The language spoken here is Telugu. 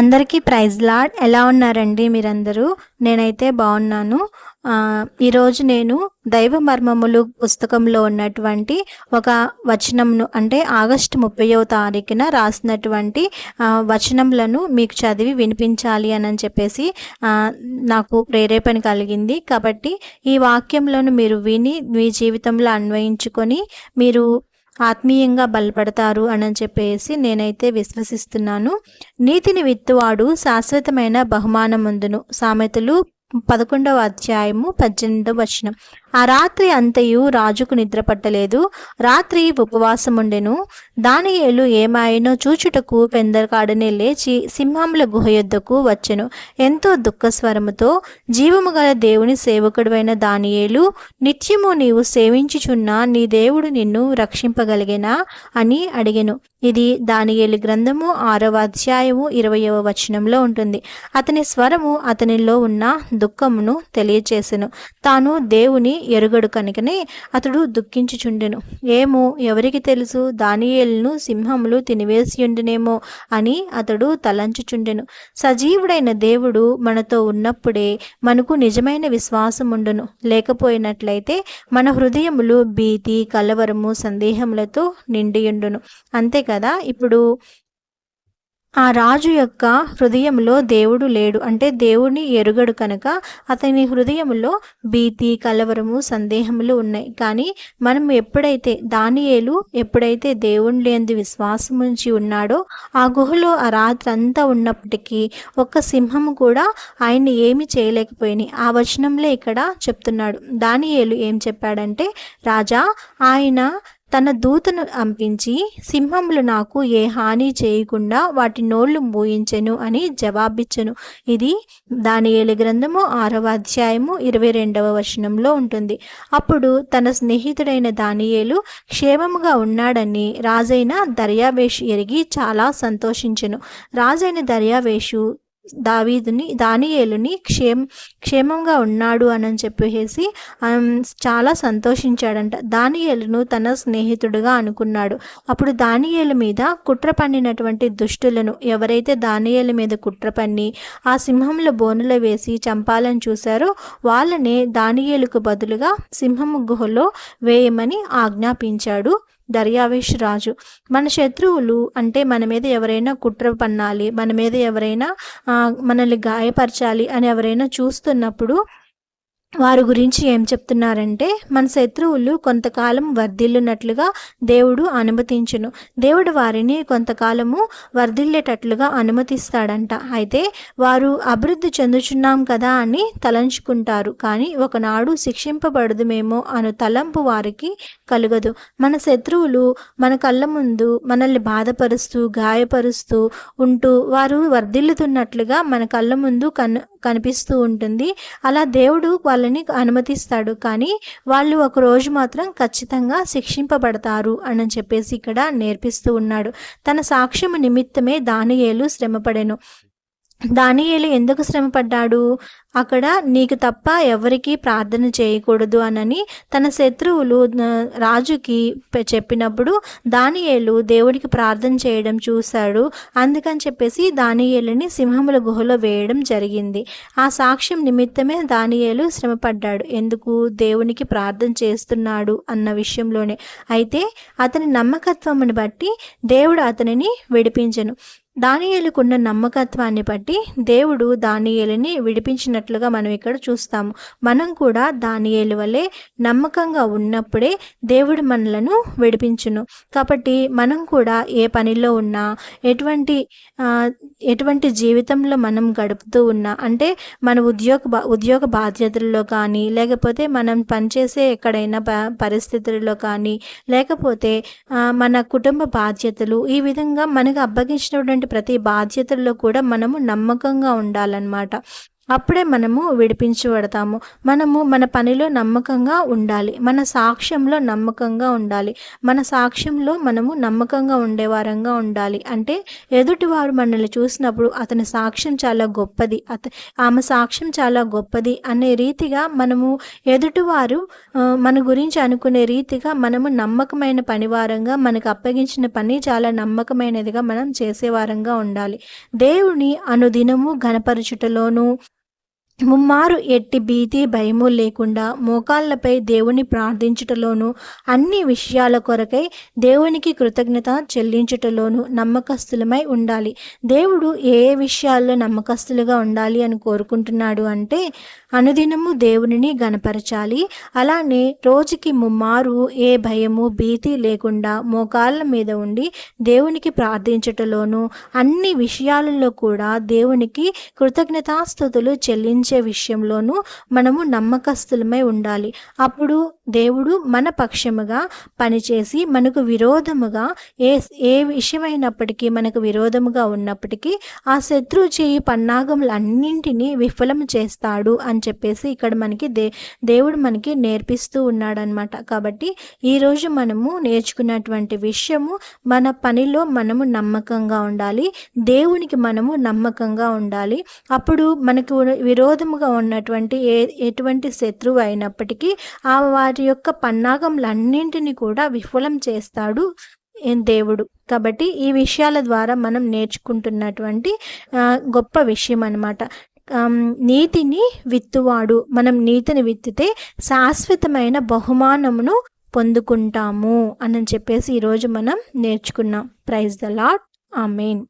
అందరికీ ప్రైజ్ లాడ్. ఎలా ఉన్నారండి మీరందరూ? నేనైతే బాగున్నాను. ఈరోజు నేను దైవ మర్మములు పుస్తకంలో ఉన్నటువంటి ఒక వచనంను అంటే ఆగస్టు ముప్పయో తారీఖున రాసినటువంటి వచనములను మీకు చదివి వినిపించాలి అని చెప్పేసి నాకు ప్రేరేపణ కలిగింది. కాబట్టి ఈ వాక్యంలోను మీరు విని మీ జీవితంలో అన్వయించుకొని మీరు ఆత్మీయంగా బలపడతారు అని చెప్పేసి నేనైతే విశ్వసిస్తున్నాను. నీతిని విత్తువాడు శాశ్వతమైన బహుమానం అందును సామెతలు పదకొండవ అధ్యాయము పద్దెనిమిదవ వచనం. ఆ రాత్రి అంతయు రాజుకు నిద్రపట్టలేదు రాత్రి ఉపవాసముండెను. దానియేలు ఏమాయనో చూచుటకు పెందరకాడనే లేచి సింహముల గుహ యుద్ధకు వచ్చెను. ఎంతో దుఃఖస్వరముతో జీవము గల దేవుని సేవకుడువైన దానియేలు నిత్యము నీవు సేవించుచున్న నీ దేవుడు నిన్ను రక్షింపగలిగేనా? అని అడిగెను. ఇది దానియేలు గ్రంథము ఆరవ అధ్యాయము ఇరవయవ వచనంలో ఉంటుంది. అతని స్వరము అతనిలో ఉన్న దుఃఖమును తెలియచేసెను. తాను దేవుని ఎరుగడు కనుకనే అతడు దుఃఖించుచుండెను. ఏమో ఎవరికి తెలుసు? దానియేలును సింహములు తినివేసియుండునేమో అని అతడు తలంచుచుండెను. సజీవుడైన దేవుడు మనతో ఉన్నప్పుడే మనకు నిజమైన విశ్వాసం ఉండును లేకపోయినట్లయితే మన హృదయములు భీతి కలవరము సందేహములతో నిండియుండును. అంతే కదా? ఇప్పుడు ఆ రాజు యొక్క హృదయంలో దేవుడు లేడు. అంటే దేవుడిని ఎరుగడు కనుక అతని హృదయంలో భీతి కలవరము సందేహములు ఉన్నాయి. కానీ మనం ఎప్పుడైతే దానియేలు ఎప్పుడైతే దేవుని లేని విశ్వాసం ఉంచి ఉన్నాడో ఆ గుహలో ఆ రాత్రి అంతా ఉన్నప్పటికీ ఒక్క సింహము కూడా ఆయన్ని ఏమి చేయలేకపోయినాయి. ఆ వచనంలో ఇక్కడ చెప్తున్నాడు. దానియేలు ఏం చెప్పాడంటే రాజా ఆయన తన దూతను పంపించి సింహములు నాకు ఏ హాని చేయకుండా వాటి నోళ్ళు మూయించెను అని జవాబిచ్చెను. ఇది దానియేలు గ్రంథము ఆరవ అధ్యాయము ఇరవై రెండవ వచనంలో ఉంటుంది. అప్పుడు తన స్నేహితుడైన దానియేలు క్షేమముగా ఉన్నాడని రాజైన దర్యావేషు ఎరిగి చాలా సంతోషించెను. రాజైన దర్యావేషు దావీదుని దానియేలుని క్షేమ క్షేమంగా ఉన్నాడు అని చెప్పేసి చాలా సంతోషించాడంట. దానియేలును తన స్నేహితుడుగా అనుకున్నాడు. అప్పుడు దానియేలు మీద కుట్ర పన్నినటువంటి దుష్టులను ఎవరైతే దానియేలు మీద కుట్ర పన్ని ఆ సింహంలో బోనులో వేసి చంపాలని చూశారో వాళ్ళనే దానియేలుకు బదులుగా సింహము గుహలో వేయమని ఆజ్ఞాపించాడు. దర్యావేష్ రాజు. మన శత్రువులు అంటే మన మీద ఎవరైనా కుట్ర పన్నాలి మన మీద ఎవరైనా మనల్ని గాయపరచాలి అని ఎవరైనా చూస్తున్నప్పుడు వారి గురించి ఏం చెప్తున్నారంటే మన శత్రువులు కొంతకాలం వర్ధిల్లునట్లుగా దేవుడు అనుమతించును. దేవుడు వారిని కొంతకాలము వర్ధిల్లేటట్లుగా అనుమతిస్తాడంట. అయితే వారు అభివృద్ధి చెందుచున్నాం కదా అని తలంచుకుంటారు. కానీ ఒకనాడు శిక్షింపబడదుమేమో అను తలంపు వారికి కలగదు. మన శత్రువులు మన కళ్ళ ముందు మనల్ని బాధపరుస్తూ గాయపరుస్తూ ఉంటూ వారు వర్ధిల్లుతున్నట్లుగా మన కళ్ళ ముందు కను కనిపిస్తూ ఉంటుంది. అలా దేవుడు వాళ్ళని అనుమతిస్తాడు. కానీ వాళ్ళు ఒక రోజు మాత్రం ఖచ్చితంగా శిక్షింపబడతారు అని చెప్పేసి ఇక్కడ నేర్పిస్తూ ఉన్నాడు. తన సాక్ష్యము నిమిత్తమే దానియేలు శ్రమపడెను. దానియేలు ఎందుకు శ్రమపడ్డాడు? అక్కడ నీకు తప్ప ఎవరికి ప్రార్థన చేయకూడదు అనని తన శత్రువులు రాజుకి చెప్పినప్పుడు దానియేలు దేవుడికి ప్రార్థన చేయడం చూశాడు. అందుకని చెప్పేసి దానియేలుని సింహముల గుహలో వేయడం జరిగింది. ఆ సాక్ష్యం నిమిత్తమే దానియేలు శ్రమపడ్డాడు. ఎందుకు? దేవునికి ప్రార్థన చేస్తున్నాడు అన్న విషయంలోనే. అయితే అతని నమ్మకత్వమును బట్టి దేవుడు అతనిని విడిపించను. దానియేలుకున్న నమ్మకత్వాన్ని బట్టి దేవుడు దానియేలుని విడిపించినట్లుగా మనం ఇక్కడ చూస్తాము. మనం కూడా దానియేలు వలె నమ్మకంగా ఉన్నప్పుడే దేవుడు మనలను విడిపించును. కాబట్టి మనం కూడా ఏ పనిలో ఉన్నా ఎటువంటి ఎటువంటి జీవితంలో మనం గడుపుతూ ఉన్నా అంటే మన ఉద్యోగ ఉద్యోగ బాధ్యతల్లో కానీ లేకపోతే మనం పనిచేసే ఎక్కడైనా పరిస్థితుల్లో కానీ లేకపోతే మన కుటుంబ బాధ్యతలు ఈ విధంగా మనకు అప్పగించినటువంటి ప్రతి బాధ్యతల్లో కూడా మనము నమ్మకంగా ఉండాలన్నమాట. అప్పుడే మనము విడిపించబడతాము. మనము మన పనిలో నమ్మకంగా ఉండాలి. మన సాక్ష్యంలో నమ్మకంగా ఉండాలి. మన సాక్ష్యంలో మనము నమ్మకంగా ఉండేవారంగా ఉండాలి. అంటే ఎదుటివారు మనల్ని చూసినప్పుడు అతని సాక్ష్యం చాలా గొప్పది. అత ఆమె సాక్ష్యం చాలా గొప్పది అనే రీతిగా మనము ఎదుటివారు మన గురించి అనుకునే రీతిగా మనము నమ్మకమైన పనివారంగా మనకు అప్పగించిన పని చాలా నమ్మకమైనదిగా మనం చేసేవారంగా ఉండాలి. దేవుని అనుదినము ఘనపరచుటలోను ముమ్మారు ఎట్టి భీతి భయము లేకుండా మోకాళ్ళపై దేవుని ప్రార్థించుటలోను అన్ని విషయాల కొరకై దేవునికి కృతజ్ఞత చెల్లించుటలోను నమ్మకస్తులమై ఉండాలి. దేవుడు ఏ ఏ విషయాల్లో నమ్మకస్తులుగా ఉండాలి అని కోరుకుంటున్నాడు అంటే అనుదినము దేవునిని గనపరచాలి అలానే రోజుకి ముమ్మారు ఏ భయము భీతి లేకుండా మోకాళ్ళ మీద ఉండి దేవునికి ప్రార్థించుటలోను అన్ని విషయాలలో కూడా దేవునికి కృతజ్ఞతాస్థుతులు చెల్లించ జీవించే విషయంలోనూ మనము నమ్మకస్తులమై ఉండాలి. అప్పుడు దేవుడు మన పక్షముగా పనిచేసి మనకు విరోధముగా ఏ ఏ విషయమైనప్పటికీ మనకు విరోధముగా ఉన్నప్పటికీ ఆ శత్రు చేయి పన్నాగములన్నింటినీ విఫలం చేస్తాడు అని చెప్పేసి ఇక్కడ మనకి దే దేవుడు మనకి నేర్పిస్తూ ఉన్నాడనమాట కాబట్టి ఈరోజు మనము నేర్చుకున్నటువంటి విషయము మన పనిలో మనము నమ్మకంగా ఉండాలి. దేవునికి మనము నమ్మకంగా ఉండాలి. అప్పుడు మనకు విరోధముగా ఉన్నటువంటి ఏ ఎటువంటి శత్రువు అయినప్పటికీ ఆ వారి వారి యొక్క పన్నాగములన్నింటినీ కూడా విఫలం చేస్తాడు దేవుడు. కాబట్టి ఈ విషయాల ద్వారా మనం నేర్చుకుంటున్నటువంటి గొప్ప విషయం అనమాట నీతిని విత్తువాడు. మనం నీతిని విత్తితే శాశ్వతమైన బహుమానమును పొందుకుంటాము అని చెప్పేసి ఈరోజు మనం నేర్చుకున్నాం. ప్రైజ్ ద లాట్ ఆ మెయిన్